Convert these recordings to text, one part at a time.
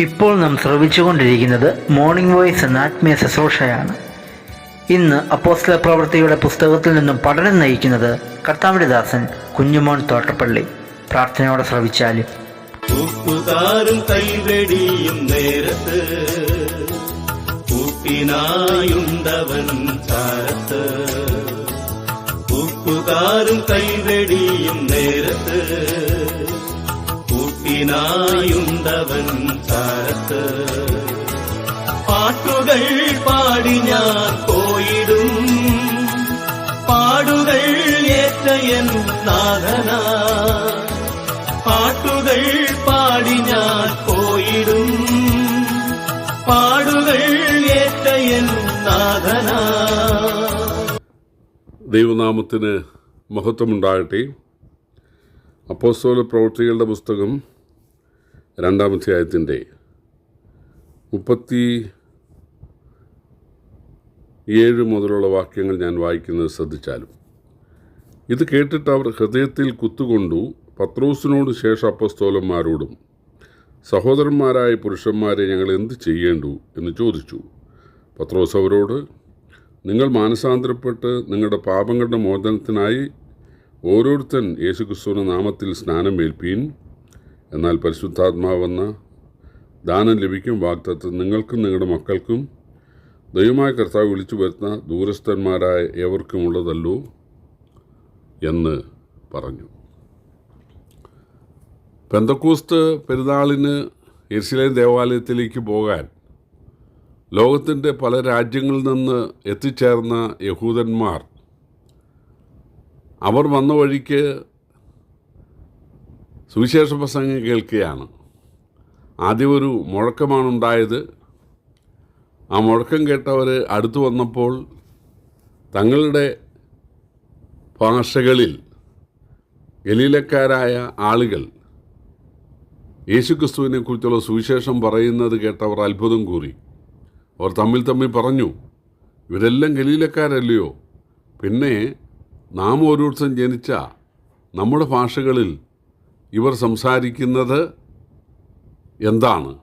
ഇപ്പോൾ നാം ശ്രവിച്ചുകൊണ്ടിരിക്കുന്നത് morning voice എന്ന ആത്മീയ ശുശ്രൂഷയാണ്. ഇന്ന് അപ്പോസ്തല പ്രവൃത്തിയുടെ പുസ്തകത്തിൽ നിന്നും പഠനം നയിക്കുന്നത് കർത്താവിന്റെ ദാസൻ കുഞ്ഞുമോൻ തോട്ടപ്പള്ളി. പ്രാർത്ഥനയോടെ ശ്രവിച്ചാലും. കൈവെടിയും നേരത്ത് ഉപ്പിനായുണ്ടവൻ ചാരത്ത്. ഉപ്പുകാരും കൈവെടിയും നേരത്ത് കൂട്ടിനായുണ്ടവൻ താരത്ത് പാട്ടുകൾ പാടി ഞാൻ പോയിടും. പാടുകൾ ഏറ്റയൻ നാഥന. പാട്ടുകൾ പാടി ഞാൻ പോയിടും. പാടുകൾ ഏറ്റയൻ നാഥന. ദൈവനാമത്തിന് മഹത്വമുണ്ടാകട്ടെ. അപ്പോസ്തോല പ്രവൃത്തികളുടെ പുസ്തകം രണ്ടാം അധ്യായത്തിന്റെ മുപ്പത്തി ഏഴ് മുതലുള്ള വാക്യങ്ങൾ ഞാൻ വായിക്കുന്നത് ശ്രദ്ധിച്ചാലും. ഇത് കേട്ടിട്ട് അവർ ഹൃദയത്തിൽ കുത്തുകൊണ്ടു പത്രോസിനോട് ശേഷം അപ്പസ്തോലന്മാരോടും സഹോദരന്മാരായ പുരുഷന്മാരെ ഞങ്ങൾ എന്ത് ചെയ്യേണ്ടു എന്ന് ചോദിച്ചു. പത്രോസ് അവരോട് നിങ്ങൾ മാനസാന്തരപ്പെട്ട് നിങ്ങളുടെ പാപങ്ങളുടെ മോചനത്തിനായി ഓരോരുത്തൻ യേശുക്രിസ്തുവിന്റെ നാമത്തിൽ സ്നാനം ഏൽപ്പീൻ. എന്നാൽ പരിശുദ്ധാത്മാവെന്ന ദാനം ലഭിക്കും വാഗ്ദത്തം നിങ്ങൾക്കും നിങ്ങളുടെ മക്കൾക്കും. ദൈവമായ കർത്താവ് വിളിച്ചു വരുന്ന ദൂരസ്ഥന്മാരായ ഏവർക്കുമുള്ളതല്ലോ എന്ന് പറഞ്ഞു. പെന്തക്കൂസ്ത് പെരുന്നാളിന് യെരുശലേം ദേവാലയത്തിലേക്ക് പോകാൻ ലോകത്തിന്റെ പല രാജ്യങ്ങളിൽ നിന്ന് എത്തിച്ചേർന്ന യഹൂദന്മാർ അവർ വന്ന വഴിക്ക് സുവിശേഷ പ്രസംഗം കേൾക്കുകയാണ്. ആദ്യം ഒരു മുഴക്കമാണ് ഉണ്ടായത്. ആ മുഴക്കം കേട്ടവർ അടുത്തു വന്നപ്പോൾ തങ്ങളുടെ ഭാഷകളിൽ ഗലീലക്കാരായ ആളുകൾ യേശുക്രിസ്തുവിനെ കുറിച്ചുള്ള സുവിശേഷം പറയുന്നത് കേട്ടവർ അത്ഭുതം കൂറി. അവർ തമ്മിൽ തമ്മിൽ പറഞ്ഞു ഇവരെല്ലാം ഗലീലക്കാരല്ലയോ? പിന്നെ നാം ഓരോരുത്തരും ജനിച്ച നമ്മുടെ ഭാഷകളിൽ ഇവർ സംസാരിക്കുന്നത് എന്താണ്?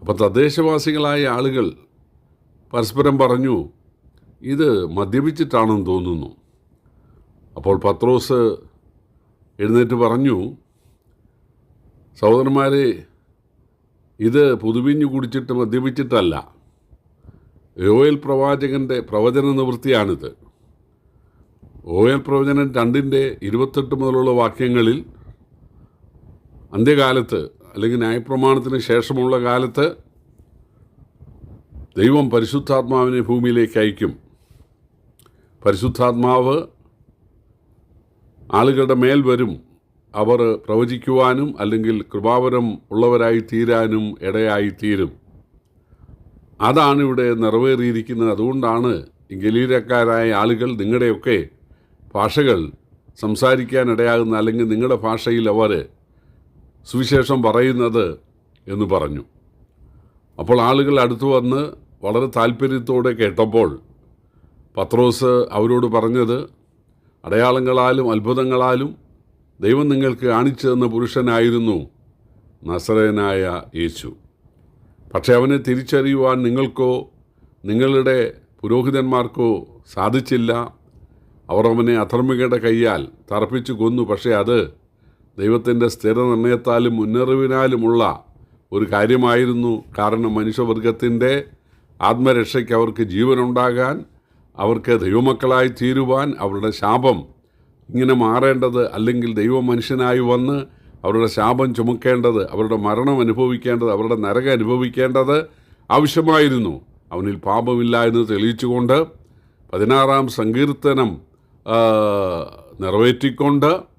അപ്പോൾ തദ്ദേശവാസികളായ ആളുകൾ പരസ്പരം പറഞ്ഞു ഇത് മദ്യപിച്ചിട്ടാണെന്ന് തോന്നുന്നു. അപ്പോൾ പത്രോസ് എഴുന്നേറ്റ് പറഞ്ഞു സഹോദരന്മാരെ ഇത് പുതുവിഞ്ഞു കുടിച്ചിട്ട് മദ്യപിച്ചിട്ടല്ല. യോയൽ പ്രവാചകന്റെ പ്രവചന നിവൃത്തിയാണിത്. ഓയൽ പ്രവചനം രണ്ടിന്റെ ഇരുപത്തെട്ട് മുതലുള്ള വാക്യങ്ങളിൽ അന്ത്യകാലത്ത് അല്ലെങ്കിൽ ന്യായപ്രമാണത്തിന് ശേഷമുള്ള കാലത്ത് ദൈവം പരിശുദ്ധാത്മാവിനെ ഭൂമിയിലേക്ക് അയക്കും. പരിശുദ്ധാത്മാവ് ആളുകളുടെ മേൽ വരും. അവർ പ്രവചിക്കുവാനും അല്ലെങ്കിൽ കൃപാവരം ഉള്ളവരായി തീരാനും ഇടയായി തീരും. അതാണ് ഇവിടെ നിറവേറിയിരിക്കുന്നത്. അതുകൊണ്ടാണ് ഈ ഗലീലക്കാരായ ആളുകൾ നിങ്ങളുടെയൊക്കെ ഭാഷകൾ സംസാരിക്കാൻ ഇടയാകുന്ന അല്ലെങ്കിൽ നിങ്ങളുടെ ഭാഷയിൽ അവർ സുവിശേഷം പറയുന്നത് എന്ന് പറഞ്ഞു. അപ്പോൾ ആളുകൾ അടുത്തു വന്ന് വളരെ താല്പര്യത്തോടെ കേട്ടപ്പോൾ പത്രോസ് അവരോട് പറഞ്ഞത് അടയാളങ്ങളാലും അത്ഭുതങ്ങളാലും ദൈവം നിങ്ങൾക്ക് കാണിച്ചു തന്ന പുരുഷനായിരുന്നു നസറേനായ യേശു. പക്ഷേ അവനെ തിരിച്ചറിയുവാൻ നിങ്ങൾക്കോ നിങ്ങളുടെ പുരോഹിതന്മാർക്കോ സാധിച്ചില്ല. അവർ അവനെ അധർമ്മികയുടെ കൈയാൽ തറപ്പിച്ചു കൊന്നു. പക്ഷേ അത് ദൈവത്തിന്റെ സ്ഥിരനിർണയത്താലും മുന്നറിവിനാലുമുള്ള ഒരു കാര്യമായിരുന്നു കാരണം മനുഷ്യവർഗത്തിന്റെ ആത്മരക്ഷയ്ക്ക് അവർക്ക് ജീവനുണ്ടാകാൻ അവർക്ക് ദൈവമക്കളായി തീരുവാൻ അവരുടെ ശാപം ഇങ്ങനെ മാറേണ്ടത് അല്ലെങ്കിൽ ദൈവ മനുഷ്യനായി വന്ന് അവരുടെ ശാപം ചുമക്കേണ്ടത് അവരുടെ മരണം അനുഭവിക്കേണ്ടത് അവരുടെ നരകം അനുഭവിക്കേണ്ടത് ആവശ്യമായിരുന്നു. അവനിൽ പാപമില്ല എന്ന് തെളിയിച്ചുകൊണ്ട് പതിനാറാം സങ്കീർത്തനം നിറവേറ്റിക്കൊണ്ട്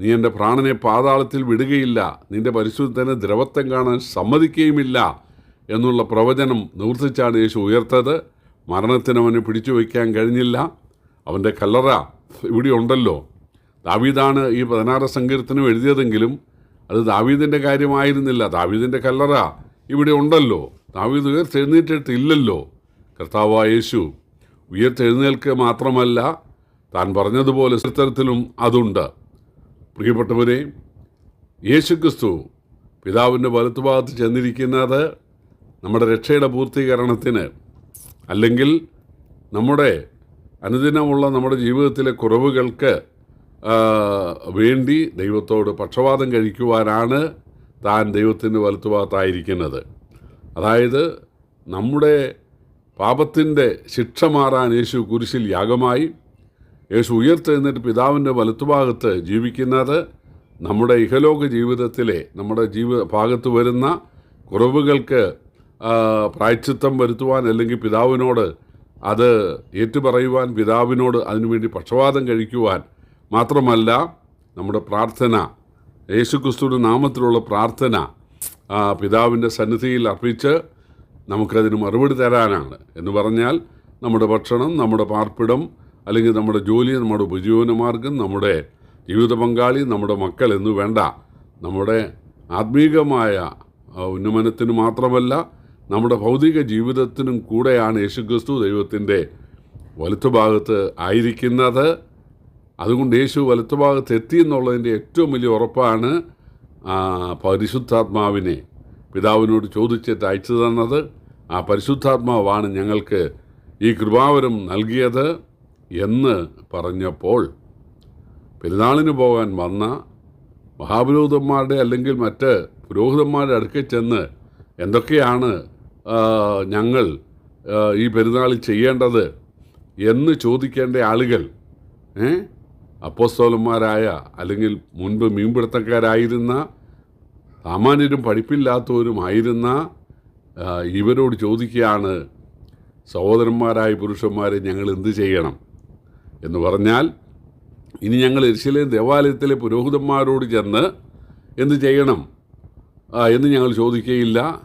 നീ എന്റെ പ്രാണനെ പാതാളത്തിൽ വിടുകയില്ല. നിന്റെ പരിശുദ്ധന് ദ്രവത്വം കാണാൻ സമ്മതിക്കുകയുമില്ല എന്നുള്ള പ്രവചനം നിവർത്തിച്ചാണ് യേശു ഉയർത്തത്. മരണത്തിന് അവനെ പിടിച്ചു വയ്ക്കാൻ കഴിഞ്ഞില്ല. അവന്റെ കല്ലറ ഇവിടെ ഉണ്ടല്ലോ. ദാവീദാണ് ഈ പതിനാറ് സങ്കീർത്തനം എഴുതിയതെങ്കിലും അത് ദാവീദിന്റെ കാര്യമായിരുന്നില്ല. ദാവീദിന്റെ കല്ലറ ഇവിടെ ഉണ്ടല്ലോ. ദാവീദ് ഉയർത്തെഴുന്നേറ്റിട്ടില്ലല്ലോ. കർത്താവ് യേശു ഉയർത്തെഴുന്നേൽക്കുക മാത്രമല്ല താൻ പറഞ്ഞതുപോലെ ചരിത്രത്തിലും അതുണ്ട്. പ്രിയപ്പെട്ടവരെ യേശുക്രിസ്തു പിതാവിന്റെ വലത്തുഭാഗത്ത് ചെന്നിരിക്കുന്നത് നമ്മുടെ രക്ഷയുടെ പൂർത്തീകരണത്തിന് അല്ലെങ്കിൽ നമ്മുടെ അനുദിനമുള്ള നമ്മുടെ ജീവിതത്തിലെ കുറവുകൾക്ക് വേണ്ടി ദൈവത്തോട് പക്ഷപാതം കഴിക്കുവാനാണ് താൻ ദൈവത്തിന്റെ വലത്തുഭാഗത്തായിരിക്കുന്നത് അതായത് നമ്മുടെ പാപത്തിന്റെ ശിക്ഷ മാറാൻ യേശു കുരിശിൽ യാഗമായി യേശു ഉയർത്തെഴുന്നേറ്റ് പിതാവിന്റെ വലത്തുഭാഗത്ത് ജീവിക്കുന്നത് നമ്മുടെ ഇഹലോക ജീവിതത്തിലെ നമ്മുടെ ജീവ ഭാഗത്ത് വരുന്ന കുറവുകൾക്ക് പ്രായച്ചിത്തം വരുത്തുവാൻ അല്ലെങ്കിൽ പിതാവിനോട് അത് ഏറ്റുപറയുവാൻ പിതാവിനോട് അതിനുവേണ്ടി പക്ഷപാതം കഴിക്കുവാൻ മാത്രമല്ല നമ്മുടെ പ്രാർത്ഥന യേശുക്രിസ്തുവിന്റെ നാമത്തിലുള്ള പ്രാർത്ഥന പിതാവിന്റെ സന്നിധിയിൽ അർപ്പിച്ച് നമുക്കതിന് മറുപടി തരാനാണ്. എന്ന് പറഞ്ഞാൽ നമ്മുടെ ഭക്ഷണം നമ്മുടെ പാർപ്പിടം അല്ലെങ്കിൽ നമ്മുടെ ജോലി നമ്മുടെ ഉപജീവന മാർഗം നമ്മുടെ ജീവിത പങ്കാളി നമ്മുടെ മക്കൾ എന്ന് വേണ്ട നമ്മുടെ ആത്മീകമായ ഉന്നമനത്തിന് മാത്രമല്ല നമ്മുടെ ഭൗതിക ജീവിതത്തിനും കൂടെയാണ് യേശുക്രിസ്തു ദൈവത്തിന്റെ വലത്തുഭാഗത്ത് ആയിരിക്കുന്നത്. അതുകൊണ്ട് യേശു വലത്തുഭാഗത്ത് എത്തി എന്നുള്ളതിന്റെ ഏറ്റവും വലിയ ഉറപ്പാണ് പരിശുദ്ധാത്മാവിനെ പിതാവിനോട് ചോദിച്ചിട്ട് അയച്ചു തന്നത്. ആ പരിശുദ്ധാത്മാവാണ് ഞങ്ങൾക്ക് ഈ കൃപാവരം നൽകിയത്. എന്ന് പറഞ്ഞപ്പോൾ പെരുന്നാളിന് പോകാൻ വന്ന മഹാപുരോഹിതന്മാരുടെ അല്ലെങ്കിൽ മറ്റ് പുരോഹിതന്മാരുടെ അടുക്കൽ ചെന്ന് എന്തൊക്കെയാണ് ഞങ്ങൾ ഈ പെരുന്നാളിൽ ചെയ്യേണ്ടത് എന്ന് ചോദിക്കേണ്ട ആളുകൾ ഏ? അപ്പോസ്തോലന്മാരായ അല്ലെങ്കിൽ മുൻപ് മീൻപിടുത്തക്കാരായിരുന്ന സാമാന്യരും പഠിപ്പില്ലാത്തവരുമായിരുന്ന ഇവരോട് ചോദിക്കുകയാണ് സഹോദരന്മാരായ പുരുഷന്മാരെ ഞങ്ങൾ എന്ത് ചെയ്യണം? എന്ന് പറഞ്ഞാൽ ഇനി ഞങ്ങൾ എരിശിലേം ദേവാലയത്തിലെ പുരോഹിതന്മാരോട് ചെന്ന് എന്ത് ചെയ്യണം? എന്ന് ഞങ്ങൾ ചോദിക്കുകയില്ല.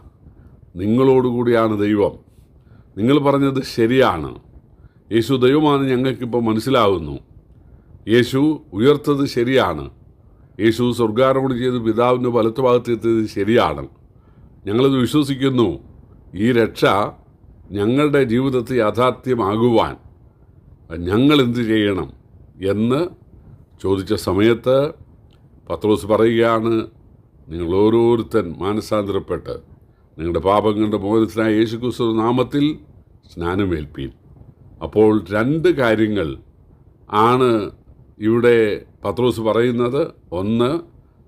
നിങ്ങളോടുകൂടിയാണ് ദൈവം. നിങ്ങൾ പറഞ്ഞത് ശരിയാണ്. യേശു ദൈവമാണ് ഞങ്ങൾക്കിപ്പോൾ മനസ്സിലാകുന്നു യേശു ഉയർത്തത് ശരിയാണ്. യേശു സ്വർഗാരോപണം ചെയ്ത് പിതാവിന്റെ വലത്തുഭാഗത്ത് എത്തിയത് ശരിയാണ്. ഞങ്ങളത് വിശ്വസിക്കുന്നു. ഈ രക്ഷ ഞങ്ങളുടെ ജീവിതത്തിൽ യാഥാർത്ഥ്യമാകുവാൻ ഞങ്ങൾ എന്ത് ചെയ്യണം എന്ന് ചോദിച്ച സമയത്ത് പത്രോസ് പറയുകയാണ് നിങ്ങൾ ഓരോരുത്തൻ മാനസാന്തരപ്പെട്ട് നിങ്ങളുടെ പാപങ്ങളുടെ മോചനത്തിനായ യേശുക്രിസ്തു നാമത്തിൽ സ്നാനമേൽപ്പീൻ. അപ്പോൾ രണ്ട് കാര്യങ്ങൾ ആണ് ഇവിടെ പത്രോസ് പറയുന്നത്. ഒന്ന്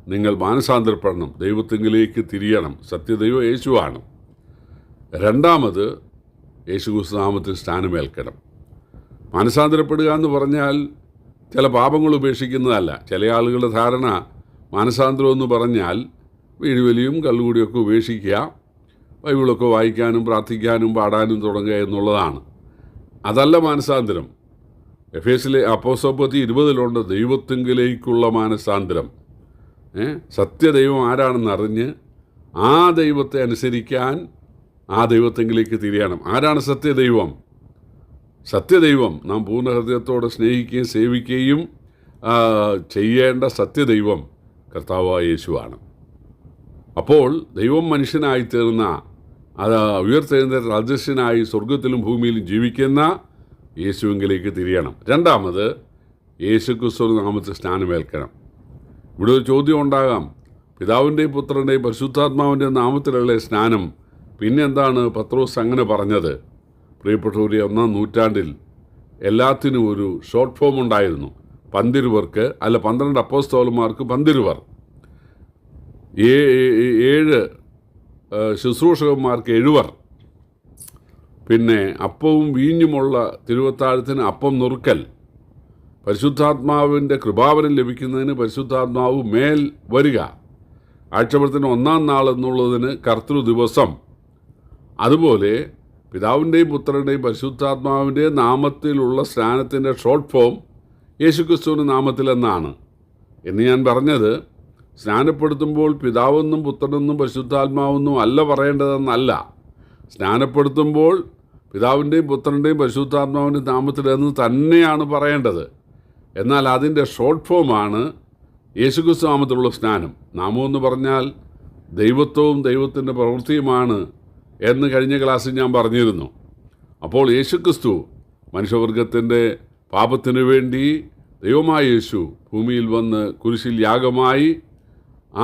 നിങ്ങൾ മാനസാന്തരപ്പെടണം ദൈവത്തിങ്കിലേക്ക് തിരിയണം സത്യദൈവം യേശുവാണ്. രണ്ടാമത് യേശുക്രിസ്തു നാമത്തിൽ സ്നാനമേൽക്കണം. മാനസാന്തരപ്പെടുക എന്ന് പറഞ്ഞാൽ ചില പാപങ്ങൾ ഉപേക്ഷിക്കുന്നതല്ല. ചില ആളുകളുടെ ധാരണ മാനസാന്തരം എന്ന് പറഞ്ഞാൽ വീഴുവലിയും കള്ളുകൂടിയൊക്കെ ഉപേക്ഷിക്കുക ബൈബിളൊക്കെ വായിക്കാനും പ്രാർത്ഥിക്കാനും പാടാനും തുടങ്ങുക എന്നുള്ളതാണ്. അതല്ല മാനസാന്തരം. എഫ് എസിലെ അപ്പോസോപ്പത്തി ഇരുപതിലുണ്ട് ദൈവത്തെങ്കിലേക്കുള്ള മാനസാന്തരം. സത്യ സത്യദൈവം ആരാണെന്ന് അറിഞ്ഞ് ആ ദൈവത്തെ അനുസരിക്കാൻ ആ ദൈവത്തെങ്കിലേക്ക് തിരിയണം. ആരാണ് സത്യദൈവം? സത്യദൈവം. നാം പൂർണ ഹൃദയത്തോടെ സ്നേഹിക്കുകയും സേവിക്കുകയും ചെയ്യേണ്ട സത്യദൈവം കർത്താവായ യേശുവാണ്. അപ്പോൾ ദൈവം മനുഷ്യനായി തീർന്ന അത് ഉയർത്തെഴുന്ന രാജസ്യനായി സ്വർഗത്തിലും ഭൂമിയിലും ജീവിക്കുന്ന യേശുവിങ്കിലേക്ക് തിരിയണം. രണ്ടാമത് യേശു ക്രിസ്തു നാമത്തിൽ സ്നാനമേൽക്കണം. ഇവിടെ ഒരു ചോദ്യം ഉണ്ടാകാം. പിതാവിന്റെയും പുത്രന്റെയും പരിശുദ്ധാത്മാവിന്റെയും നാമത്തിലുള്ള സ്നാനം? പിന്നെന്താണ് പത്രോസ് അങ്ങനെ പറഞ്ഞത്? പ്രിയപ്പെട്ടവരെ ഒന്നാം നൂറ്റാണ്ടിൽ എല്ലാത്തിനും ഒരു ഷോർട്ട് ഫോം ഉണ്ടായിരുന്നു. പന്തിരുവർക്ക് അല്ല പന്ത്രണ്ട് അപ്പോസ്തോലന്മാർക്ക് പന്തിരുവർ. ഏഴ് ശുശ്രൂഷകന്മാർക്ക് എഴുവർ. പിന്നെ അപ്പവും വീഞ്ഞുമുള്ള തിരുവത്താഴത്തിന് അപ്പം നുറുക്കൽ. പരിശുദ്ധാത്മാവിന്റെ കൃപാവരം ലഭിക്കുന്നതിന് പരിശുദ്ധാത്മാവ് മേൽ വരിക. ആഴ്ചവൃത്തിന് ഒന്നാം നാൾ എന്നുള്ളതിന് കർത്തൃ ദിവസം അതുപോലെ പിതാവിന്റെയും പുത്രന്റെയും പരിശുദ്ധാത്മാവിന്റെയും നാമത്തിലുള്ള സ്നാനത്തിന്റെ ഷോർട്ട് ഫോം യേശുക്രിസ്തുവിന്റെ നാമത്തിലെന്നാണ് എന്ന് ഞാൻ പറഞ്ഞത് സ്നാനപ്പെടുത്തുമ്പോൾ പിതാവെന്നും പുത്രനെന്നും പരിശുദ്ധാത്മാവെന്നും അല്ല പറയേണ്ടതെന്നല്ല. സ്നാനപ്പെടുത്തുമ്പോൾ പിതാവിന്റെയും പുത്രന്റെയും പരിശുദ്ധാത്മാവിന്റെ നാമത്തിലെന്ന് തന്നെയാണ് പറയേണ്ടത്. എന്നാൽ അതിന്റെ ഷോർട്ട് ഫോമാണ് യേശുക്രിസ്തു നാമത്തിലുള്ള സ്നാനം. നാമം എന്ന് പറഞ്ഞാൽ ദൈവത്വവും ദൈവത്തിന്റെ പ്രവൃത്തിയുമാണ് എന്ന് കഴിഞ്ഞ ക്ലാസ്സിൽ ഞാൻ പറഞ്ഞിരുന്നു. അപ്പോൾ യേശുക്രിസ്തു മനുഷ്യവർഗത്തിന്റെ പാപത്തിനു വേണ്ടി ദൈവമായ യേശു ഭൂമിയിൽ വന്ന് കുരിശിൽ യാഗമായി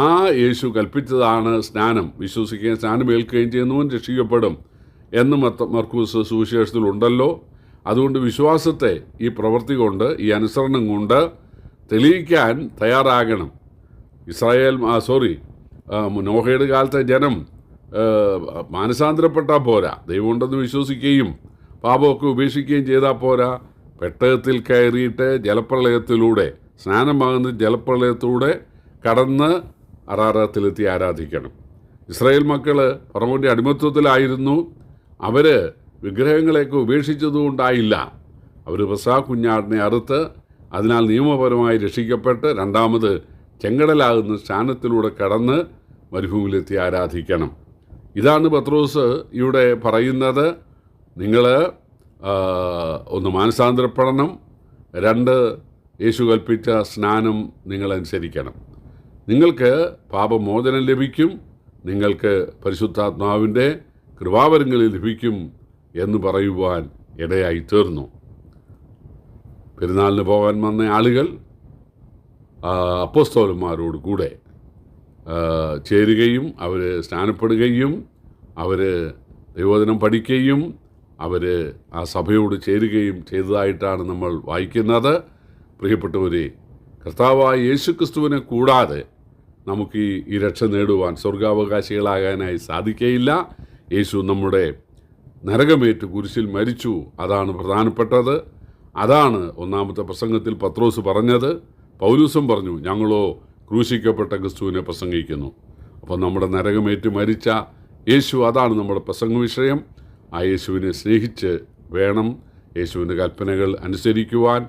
ആ യേശു കൽപ്പിച്ചതാണ് സ്നാനം. വിശ്വസിക്കുകയും സ്നാനം ഏൽക്കുകയും ചെയ്യുന്നവൻ രക്ഷിക്കപ്പെടും എന്ന് മർക്കൂസ് സുവിശേഷത്തിലുണ്ടല്ലോ അതുകൊണ്ട് വിശ്വാസത്തെ ഈ പ്രവൃത്തി കൊണ്ട് ഈ അനുസരണം കൊണ്ട് തെളിയിക്കാൻ തയ്യാറാകണം. ഇസ്രായേൽ സോറി നോഹയുടെ കാലത്തെ ജനം മാനസാന്തരപ്പെട്ടാൽ പോരാ. ദൈവമുണ്ടെന്ന് വിശ്വസിക്കുകയും പാപമൊക്കെ ഉപേക്ഷിക്കുകയും ചെയ്താൽ പോരാ. പെട്ടകത്തിൽ കയറിയിട്ട് ജലപ്രളയത്തിലൂടെ സ്നാനമാകുന്ന ജലപ്രളയത്തിലൂടെ കടന്ന് അറാറത്തിലെത്തി ആരാധിക്കണം. ഇസ്രായേൽ മക്കൾ പറവന്റെ അടിമത്വത്തിലായിരുന്നു അവർ വിഗ്രഹങ്ങളെയൊക്കെ ഉപേക്ഷിച്ചതുകൊണ്ടായില്ല. അവർ പ്രസാ കുഞ്ഞാടിനെ അറുത്ത് അതിനാൽ നിയമപരമായി രക്ഷിക്കപ്പെട്ട് രണ്ടാമത് ചെങ്കടലാകുന്ന സ്ഥാനത്തിലൂടെ കടന്ന് മരുഭൂമിയിലെത്തി ആരാധിക്കണം. ഇതാണ് പത്രോസ് ഇവിടെ പറയുന്നത്. നിങ്ങൾ ഒന്ന് മാനസാന്തരപ്പെടണം. രണ്ട് യേശു കൽപ്പിച്ച സ്നാനം നിങ്ങൾ അനുസരിക്കണം. നിങ്ങൾക്ക് പാപമോചനം ലഭിക്കും. നിങ്ങൾക്ക് പരിശുദ്ധാത്മാവിന്റെ കൃപാവരങ്ങൾ ലഭിക്കും എന്ന് പറയുവാൻ ഇടയായി തീർന്നു. പെരുന്നാളിന് പോകാൻ വന്ന ആളുകൾ അപ്പോസ്തോലന്മാരോട് കൂടെ ചേരുകയും അവർ സ്നാനപ്പെടുകയും അവർ ദൈവോധനം പഠിക്കുകയും അവർ ആ സഭയോട് ചേരുകയും ചെയ്തതായിട്ടാണ് നമ്മൾ വായിക്കുന്നത്. പ്രിയപ്പെട്ടവരെ കർത്താവായ യേശുക്രിസ്തുവിനെ കൂടാതെ നമുക്ക് ഈ ഈ രക്ഷ നേടുവാൻ സ്വർഗാവകാശികളാകാനായി സാധിക്കയില്ല. യേശു നമ്മുടെ നരകമേറ്റ് കുരിശിൽ മരിച്ചു. അതാണ് പ്രധാനപ്പെട്ടത്. അതാണ് ഒന്നാമത്തെ പ്രസംഗത്തിൽ പത്രോസ് പറഞ്ഞത്. പൗലൂസും പറഞ്ഞു ഞങ്ങളോ ക്രൂശിക്കപ്പെട്ട ക്രിസ്തുവിനെ പ്രസംഗിക്കുന്നു. അപ്പോൾ നമ്മുടെ നരകമേറ്റ് മരിച്ച യേശു അതാണ് നമ്മുടെ പ്രസംഗ വിഷയം. ആ യേശുവിനെ സ്നേഹിച്ച് വേണം യേശുവിന്റെ കൽപ്പനകൾ അനുസരിക്കുവാൻ.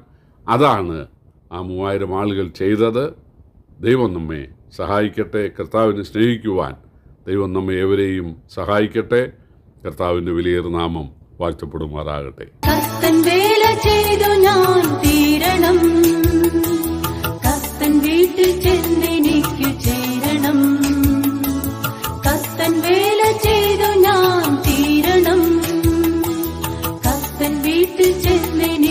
അതാണ് ആ മൂവായിരം ആളുകൾ ചെയ്തത്. ദൈവം നമ്മെ സഹായിക്കട്ടെ കർത്താവിനെ സ്നേഹിക്കുവാൻ. ദൈവം നമ്മെ ഏവരെയും സഹായിക്കട്ടെ കർത്താവിന്റെ വിലയേറിയ നാമം വാഴ്ത്തപ്പെടുമാറാകട്ടെ. വീട്ടിൽ ചേരണം. കത്തൻ വേല ചെയ്തു ഞാൻ തീരണം. കത്തൻ വീട്ടിൽ ചെന്നെനിക്ക്